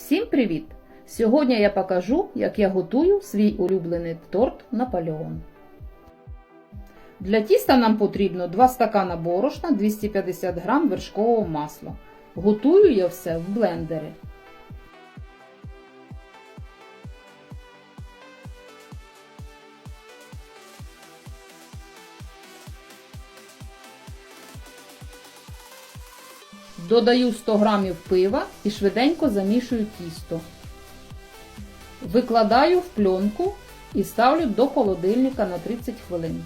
Всім привіт! Сьогодні я покажу, як я готую свій улюблений торт Наполеон. Для тіста нам потрібно 2 стакана борошна, 250 г вершкового масла. Готую я все в блендері. Додаю 100 г пива і швиденько замішую тісто. Викладаю в пленку і ставлю до холодильника на 30 хвилин.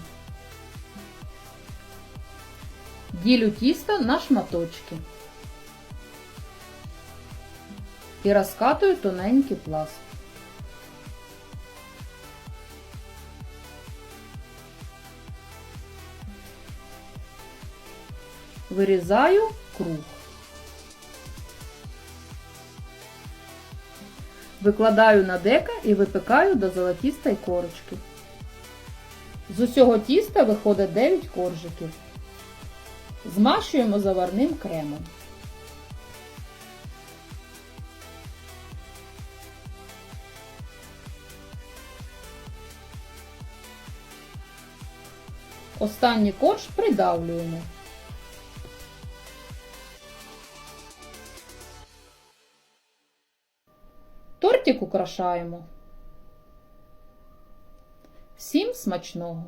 Ділю тісто на шматочки і розкатую тоненький пласт. Вирізаю круг. Викладаю на дека і випікаю до золотістої корочки. З усього тіста виходить 9 коржиків. Змащуємо заварним кремом. Останній корж придавлюємо. Тортик украшаємо. Всім смачного!